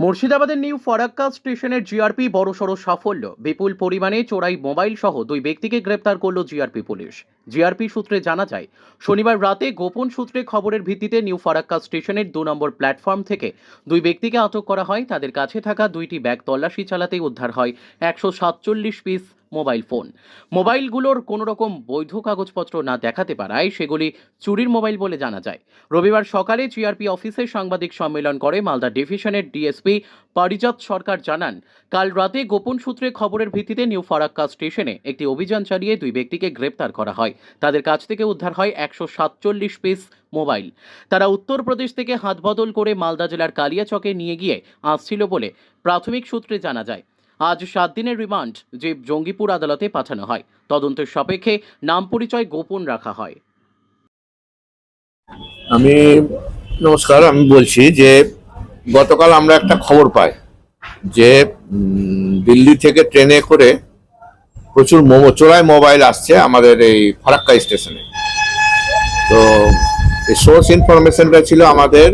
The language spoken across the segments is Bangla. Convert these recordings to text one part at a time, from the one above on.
মুর্শিদাবাদের নিউ ফরাক্কা স্টেশনের জিআরপি বড়সড় সাফল্য। বিপুল পরিমাণে চোরাই মোবাইল সহ দুই ব্যক্তিকে গ্রেপ্তার করল জিআরপি পুলিশ। জিআরপি সূত্রে জানা যায়, শনিবার রাতে গোপন সূত্রে খবরের ভিত্তিতে নিউ ফারাক্কা স্টেশনের দু নম্বর প্ল্যাটফর্ম থেকে দুই ব্যক্তিকে আটক করা হয়। তাদের কাছে থাকা দুইটি ব্যাগ তল্লাশি চালাতেই উদ্ধার হয় একশো সাতচল্লিশ পিস মোবাইল ফোন। মোবাইলগুলোর কোনো রকম বৈধ কাগজপত্র না দেখাতে পারায় সেগুলি চুরির মোবাইল বলে জানা যায়। রবিবার সকালে জিআরপি অফিসে সাংবাদিক সম্মেলন করে মালদা ডিভিশনের ডিএসপি পারিজাত সরকার জানান, কাল রাতে গোপন সূত্রে খবরের ভিত্তিতে নিউ ফারাক্কা স্টেশনে একটি অভিযান চালিয়ে দুই ব্যক্তিকে গ্রেপ্তার করা হয়। তাদের কাছ থেকে উদ্ধার হয় একশো সাতচল্লিশ পিস মোবাইল। তারা উত্তরপ্রদেশ থেকে হাতবদল করে মালদা জেলার কালিয়াচকে নিয়ে গিয়ে আসছিল বলে প্রাথমিক সূত্রে জানা যায়। আজ সাত দিনের রিমান্ড যে জঙ্গিপুর আদালতে পাঠানো হয়। তদন্তের সাপেক্ষে নাম পরিচয় গোপন রাখা হয়। আমি, নমস্কার, আমি বলছি যে গতকাল আমরা একটা খবর পাই যে দিল্লি থেকে ট্রেনে করে প্রচুর মোমো, চোরাই মোবাইল আসছে আমাদের এই ফারাক্কা স্টেশনে। তো এই সোর্স ইনফরমেশনটা ছিল আমাদের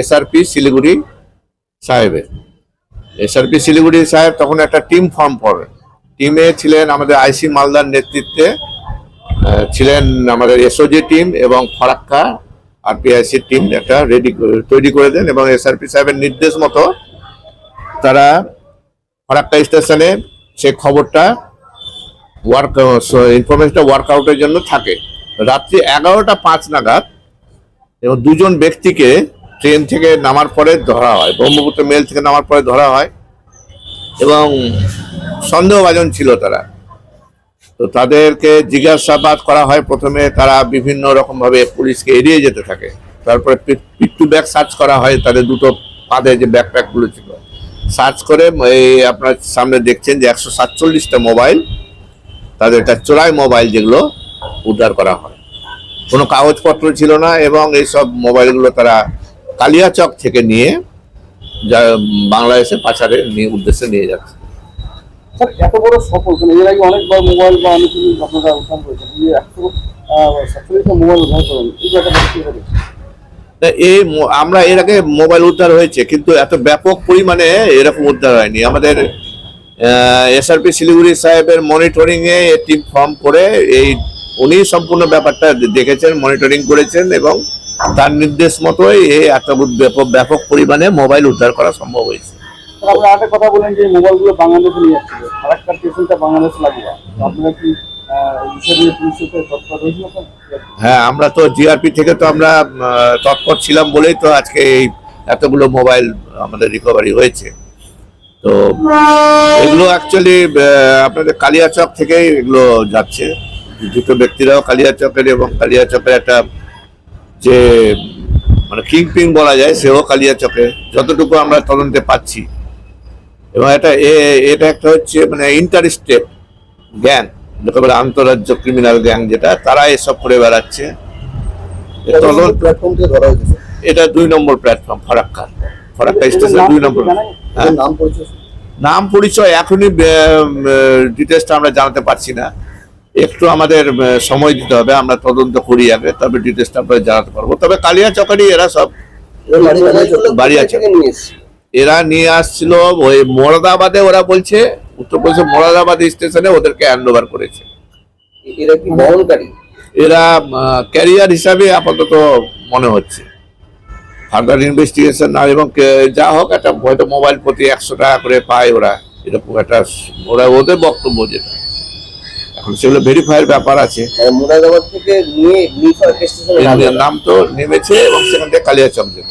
এসআরপি শিলিগুড়ি সাহেবের। এসআরপি শিলিগুড়ি সাহেব তখন একটা টিম ফর্ম করেন টিমে ছিলেন আমাদের আইসি মালদার নেতৃত্বে ছিলেন আমাদের এসওজি টিম এবং ফারাক্কা আর পিআইসির টিম একটা রেডি তৈরি করে দেন এবং এসআরপি সাহেবের নির্দেশ মতো তারা ফারাক্কা স্টেশনে সে খবরটা ওয়ার্ক ইনফরমেশনটা ওয়ার্কআউটের জন্য থাকে। রাত্রি এগারোটা পাঁচ নাগাদ এবং দুজন ব্যক্তিকে ট্রেন থেকে নামার পরে ধরা হয়, ব্রহ্মপুত্র মেল থেকে নামার পরে ধরা হয় এবং সন্দেহভাজন ছিল তারা। তো তাদেরকে জিজ্ঞাসাবাদ করা হয়। প্রথমে তারা বিভিন্ন রকম ভাবে পুলিশকে এড়িয়ে যেতে থাকে। তারপরে পিক টু ব্যাগ সার্চ করা হয়। তাদের দুটো পাদে যে ব্যাকপ্যাকগুলো ছিল। সার্চ করে এই আপনার সামনে দেখছেন যে একশো সাতচল্লিশটা মোবাইল তাদের একটা চোরাই মোবাইল যেগুলো উদ্ধার করা হয়। কোনো কাগজপত্র ছিল না এবং এইসব মোবাইলগুলো তারা কালিয়াচক থেকে নিয়ে যা বাংলাদেশে পাচারের নিয়ে উদ্দেশ্যে নিয়ে যাচ্ছে। স্যার, এত বড় সফল কেন এর আগে অনেকবার মোবাইল বা অনেক কিছু আপনারা উদ্ধার করেছেন। এই একশো সাতচল্লিশটা মোবাইল উদ্ধার করেন। এই জায়গাটা কি হবে? এই আমরা এর আগে মোবাইল উদ্ধার হয়েছে, কিন্তু এত ব্যাপক পরিমাণে এরকম উদ্ধার হয়নি। আমাদের এসআরপি শিলিগুড়ি সাহেবের মনিটরিং এ টিম ফর্ম করে এই, উনি সম্পূর্ণ ব্যাপারটা দেখেছেন মনিটরিং করেছেন এবং তার নির্দেশ মতোই এই এত ব্যাপক ব্যাপক পরিমাণে মোবাইল উদ্ধার করা সম্ভব হয়েছে। একটা কথা বলেন যে বাংলাদেশে নিয়ে যাচ্ছিল বাংলাদেশে লাগবে। আপনারা কি হ্যাঁ আমরা তো জিআরপি থেকে তো আমরা তৎপর ছিলাম বলেই তো আজকে এই এতগুলো মোবাইল আমাদের রিকভারি হয়েছে। তো এগুলো অ্যাকচুয়ালি আপনাদের কালিয়াচক থেকেই এগুলো যাচ্ছে। দুটো ব্যক্তিরাও কালিয়াচকের এবং কালিয়াচকের একটা যে মানে কিং পিং বলা যায়, সেও কালিয়াচকে যতটুকু আমরা তদন্তে পাচ্ছি এবং এটা এটা একটা হচ্ছে মানে ইন্টার স্টেট গ্যাং যাকে বলে আন্তরাজ্য ক্রিমিনাল গ্যাং যেটা তারা এসব করে বেড়াচ্ছে। এটা দুই নম্বর প্ল্যাটফর্ম ফারাক্কা। ফারাক্কা স্টেশন দুই নম্বর। হ্যাঁ? নাম পরিচয় এখনই ডিটেলসটা আমরা জানাতে পারছি না। একটু আমাদের সময় দিতে হবে আমরা তদন্ত করি আগে তবে ডিটেলসটা আমরা জানাতে পারব। তবে কালিয়া চকারি এরা সব বাড়ি আছে। এরা নিয়ে আসছিল ওই মোরাদাবাদে ওরা বলছে উত্তরপ্রদেশের মোরাদাবাদ স্টেশনে ওদেরকে হ্যান্ড ওভার করেছে। এরা কি বহনকারী? এরা ক্যারিয়ার হিসাবে আপাতত মনে হচ্ছে। ফার্দার ইনভেস্টিগেশন না এবং যা হোক একটা হয়তো মোবাইল প্রতি একশো টাকা করে পায় ওরা। এরকম একটা ওরা ওদের বক্তব্য যেটা। এখন সেগুলো ভেরিফাইয়ের ব্যাপার আছে। মুরাদাবাদ থেকে নিয়ে নাম তো নেমেছে এবং সেখান থেকে কালিয়াচক যেত।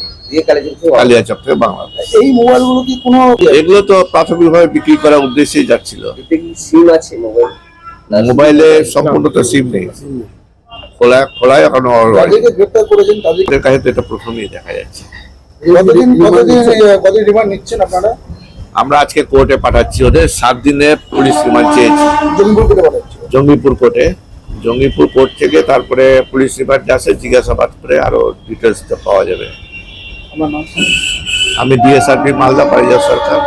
কালিয়াচক থেকে বাংলাদেশ। এই মোবাইলগুলো কি কোনো এগুলো তো প্রাথমিকভাবে বিক্রি করার উদ্দেশ্যেই যাচ্ছিল। সিম আছে মোবাইল? মোবাইলে সম্পূর্ণ তো সিম নেই। খোলা খোলায় এখনও যাদেরকে গ্রেপ্তার করেছেন তাদের কাছে তো এটা প্রথমেই দেখা যাচ্ছে। কতদিন কতদিন কতদিন রিমান্ড নিচ্ছেন আপনারা? আমরা আজকে কোর্টে পাঠাচ্ছি ওদের। সাত দিনে পুলিশ রিমান্ড চেয়েছি। জঙ্গিপুর জঙ্গিপুর কোর্টে। জঙ্গিপুর কোর্ট থেকে তারপরে পুলিশ রিমান্ড আসে জিজ্ঞাসাবাদ করে আরও ডিটেলস পাওয়া যাবে। আমার নাম আমি ডিএসআরপি মালদা পারিজাত সরকার।